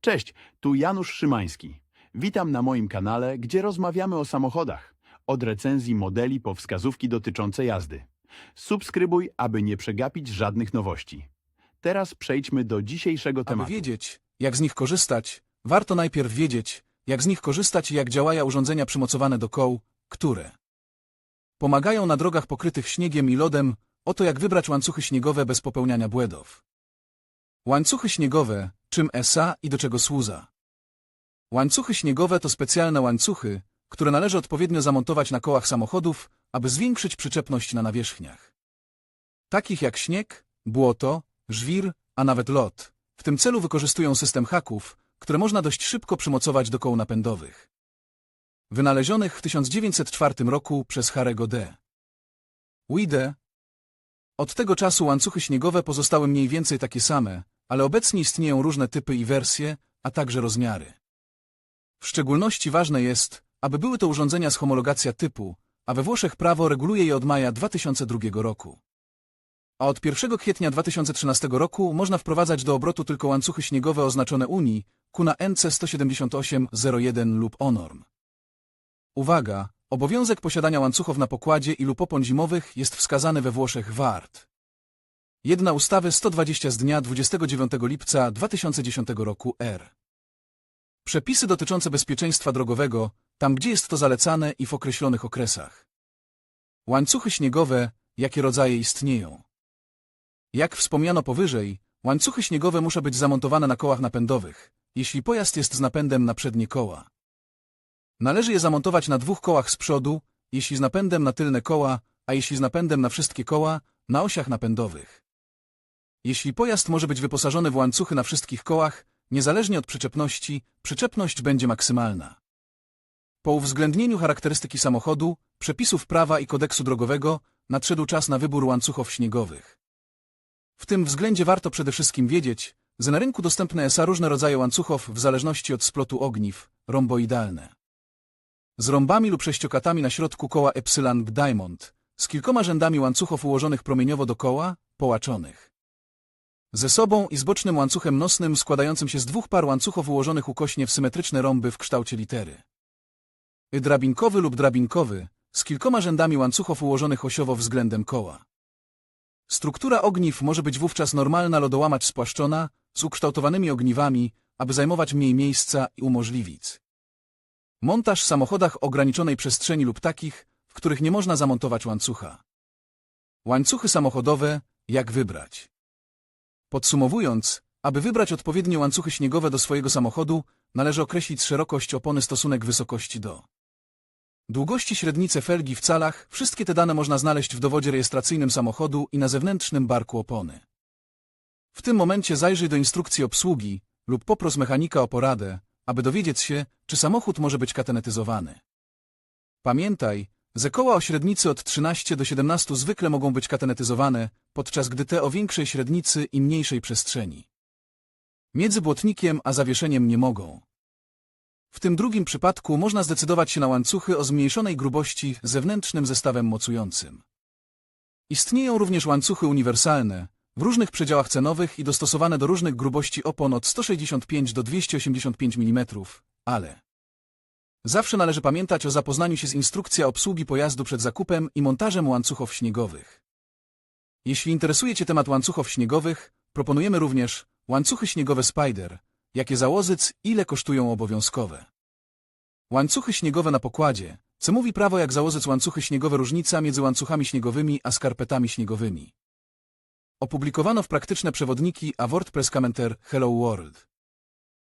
Cześć, tu Janusz Szymański. Witam na moim kanale, gdzie rozmawiamy o samochodach. Od recenzji modeli po wskazówki dotyczące jazdy. Subskrybuj, aby nie przegapić żadnych nowości. Teraz przejdźmy do dzisiejszego Aby tematu. wiedzieć, jak z nich korzystać, warto najpierw wiedzieć, jak z nich korzystać i jak działają urządzenia przymocowane do koł, które pomagają na drogach pokrytych śniegiem i lodem, oto jak wybrać łańcuchy śniegowe bez popełniania błędów. Łańcuchy śniegowe, czym ESA i do czego służą? Łańcuchy śniegowe to specjalne łańcuchy, które należy odpowiednio zamontować na kołach samochodów, aby zwiększyć przyczepność na nawierzchniach. Takich jak śnieg, błoto, żwir, a nawet lot. W tym celu wykorzystują system haków, które można dość szybko przymocować do koł napędowych. Wynalezionych w 1904 roku przez Harego D. Wide. Od tego czasu łańcuchy śniegowe pozostały mniej więcej takie same, ale obecnie istnieją różne typy i wersje, a także rozmiary. W szczególności ważne jest, aby były to urządzenia z homologacja typu, a we Włoszech prawo reguluje je od maja 2002 roku. A od 1 kwietnia 2013 roku można wprowadzać do obrotu tylko łańcuchy śniegowe oznaczone Unii, kuna NC 17801 lub ONORM. Uwaga! Obowiązek posiadania łańcuchów na pokładzie i lub opon zimowych jest wskazany we Włoszech WART. Jedna ustawy 120 z dnia 29 lipca 2010 roku R. Przepisy dotyczące bezpieczeństwa drogowego, tam gdzie jest to zalecane i w określonych okresach. Łańcuchy śniegowe, jakie rodzaje istnieją? Jak wspomniano powyżej, łańcuchy śniegowe muszą być zamontowane na kołach napędowych, jeśli pojazd jest z napędem na przednie koła. Należy je zamontować na dwóch kołach z przodu, jeśli z napędem na tylne koła, a jeśli z napędem na wszystkie koła, na osiach napędowych. Jeśli pojazd może być wyposażony w łańcuchy na wszystkich kołach, niezależnie od przyczepności, przyczepność będzie maksymalna. Po uwzględnieniu charakterystyki samochodu, przepisów prawa i kodeksu drogowego, nadszedł czas na wybór łańcuchów śniegowych. W tym względzie warto przede wszystkim wiedzieć, że na rynku dostępne są różne rodzaje łańcuchów w zależności od splotu ogniw, romboidalne. Z rąbami lub sześciokatami na środku koła Epsilon Diamond, z kilkoma rzędami łańcuchów ułożonych promieniowo do koła, połaczonych. Ze sobą i z bocznym łańcuchem nosnym składającym się z dwóch par łańcuchów ułożonych ukośnie w symetryczne rąby w kształcie litery. Y drabinkowy lub drabinkowy, z kilkoma rzędami łańcuchów ułożonych osiowo względem koła. Struktura ogniw może być wówczas normalna lodołamacz spłaszczona, z ukształtowanymi ogniwami, aby zajmować mniej miejsca i umożliwić montaż w samochodach ograniczonej przestrzeni lub takich, w których nie można zamontować łańcucha. Łańcuchy samochodowe, jak wybrać? Podsumowując, aby wybrać odpowiednie łańcuchy śniegowe do swojego samochodu, należy określić szerokość opony stosunek wysokości do długości średnice felgi w calach. Wszystkie te dane można znaleźć w dowodzie rejestracyjnym samochodu i na zewnętrznym barku opony. W tym momencie zajrzyj do instrukcji obsługi lub popros mechanika o poradę, aby dowiedzieć się, czy samochód może być katenetyzowany. Pamiętaj, że koła o średnicy od 13 do 17 zwykle mogą być katenetyzowane, podczas gdy te o większej średnicy i mniejszej przestrzeni. Między błotnikiem a zawieszeniem nie mogą. W tym drugim przypadku można zdecydować się na łańcuchy o zmniejszonej grubości zewnętrznym zestawem mocującym. Istnieją również łańcuchy uniwersalne, w różnych przedziałach cenowych i dostosowane do różnych grubości opon od 165 do 285 mm, ale zawsze należy pamiętać o zapoznaniu się z instrukcją obsługi pojazdu przed zakupem i montażem łańcuchów śniegowych. Jeśli interesuje Cię temat łańcuchów śniegowych, proponujemy również łańcuchy śniegowe Spider, jakie załozyc, ile kosztują obowiązkowe. Łańcuchy śniegowe na pokładzie, co mówi prawo jak załozyc łańcuchy śniegowe różnica między łańcuchami śniegowymi a skarpetami śniegowymi. Opublikowano w praktyczne przewodniki a WordPress Commenter Hello World.